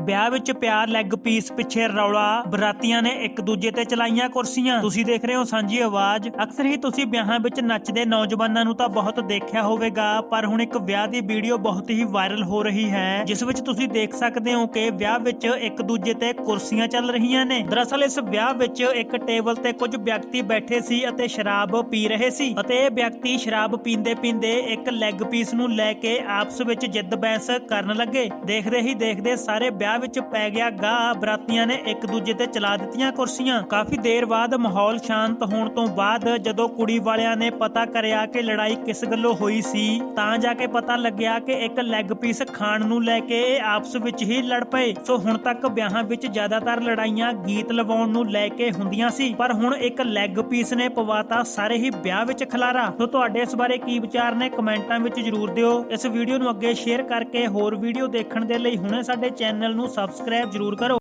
ਵਿਆਹ ਵਿੱਚ ਪਿਆਰ ਲੈਗ ਪੀਸ ਪਿੱਛੇ ਰੌਲਾ, ਬਰਾਤੀਆਂ ਨੇ ਇੱਕ ਦੂਜੇ ਤੇ ਚਲਾਈਆਂ ਕੁਰਸੀਆਂ। ਤੁਸੀਂ ਦੇਖ ਰਹੇ ਹੋ ਸਾਂਝੀ ਆਵਾਜ਼। ਅਕਸਰ ਹੀ ਤੁਸੀਂ ਵਿਆਹਾਂ ਵਿੱਚ ਨੱਚਦੇ ਨੌਜਵਾਨਾਂ ਨੂੰ ਤਾਂ ਬਹੁਤ ਦੇਖਿਆ ਹੋਵੇਗਾ, ਪਰ ਹੁਣ ਇੱਕ ਵਿਆਹ ਦੀ ਵੀਡੀਓ ਬਹੁਤ ਹੀ ਵਾਇਰਲ ਹੋ ਰਹੀ ਹੈ, ਜਿਸ ਵਿੱਚ ਤੁਸੀਂ ਦੇਖ ਸਕਦੇ ਹੋ ਕਿ ਵਿਆਹ ਵਿੱਚ ਇੱਕ ਦੂਜੇ ਤੇ ਕੁਰਸੀਆਂ ਚੱਲ ਰਹੀਆਂ ਨੇ। ਦਰਅਸਲ ਇਸ ਵਿਆਹ ਵਿੱਚ ਇੱਕ ਟੇਬਲ ਤੇ ਕੁਝ ਵਿਅਕਤੀ ਬੈਠੇ ਸੀ ਅਤੇ ਸ਼ਰਾਬ ਪੀ ਰਹੇ ਸੀ ਅਤੇ ਇਹ ਵਿਅਕਤੀ ਸ਼ਰਾਬ ਪੀਂਦੇ ਪੀਂਦੇ ਇੱਕ ਲੈਗ ਪੀਸ ਨੂੰ ਲੈ ਕੇ ਆਪਸ ਵਿੱਚ ਜਿੱਦ ਬਹਿਸ ਕਰਨ ਲੱਗੇ। ਦੇਖਦੇ ਹੀ ਦੇਖਦੇ ਸਾਰੇ ਵਿਆਹ ਵਿਆਹ ਵਿੱਚ ਪੈ ਗਿਆ ਗਾਹ ਬਰਾਤੀਆਂ ਨੇ ਇੱਕ ਦੂਜੇ ਤੇ ਚਲਾ ਦਿੱਤੀਆਂ ਕੁਰਸੀਆਂ। ਕਾਫੀ ਦੇਰ ਬਾਅਦ ਮਾਹੌਲ ਸ਼ਾਂਤ ਹੋਣ ਤੋਂ ਬਾਅਦ ਜਦੋਂ ਕੁੜੀ ਵਾਲਿਆਂ ਨੇ ਪਤਾ ਕਰਿਆ ਕਿ ਲੜਾਈ ਕਿਸ ਗੱਲੋਂ ਹੋਈ ਸੀ, ਤਾਂ ਜਾ ਕੇ ਪਤਾ ਲੱਗਿਆ ਕਿ ਇੱਕ ਲੈਗ ਪੀਸ ਖਾਣ ਨੂੰ ਲੈ ਕੇ ਇਹ ਆਪਸ ਵਿੱਚ ਹੀ ਲੜ ਪਏ। ਸੋ ਹੁਣ ਤੱਕ ਵਿਆਹਾਂ ਵਿੱਚ ਜ਼ਿਆਦਾਤਰ ਲੜਾਈਆਂ ਗੀਤ ਲਵਾਉਣ ਨੂੰ ਲੈ ਕੇ ਹੁੰਦੀਆਂ ਸੀ, ਪਰ ਹੁਣ ਇੱਕ ਲੈਗ ਪੀਸ ਨੇ ਪਵਾਤਾ ਸਾਰੇ ਹੀ ਵਿਆਹ ਵਿੱਚ ਖਲਾਰਾ। ਸੋ ਤੁਹਾਡੇ ਇਸ ਬਾਰੇ ਕੀ ਵਿਚਾਰ ਨੇ ਕਮੈਂਟਾਂ ਵਿੱਚ ਜਰੂਰ ਦਿਓ। ਇਸ ਵੀਡੀਓ ਨੂੰ ਅੱਗੇ ਸ਼ੇਅਰ ਕਰਕੇ ਹੋਰ ਵੀਡੀਓ ਦੇਖਣ ਦੇ ਲਈ ਹੁਣੇ ਸਾਡੇ ਚੈਨਲ ਨੂੰ ਸਬਸਕ੍ਰਾਈਬ ਜਰੂਰ ਕਰੋ।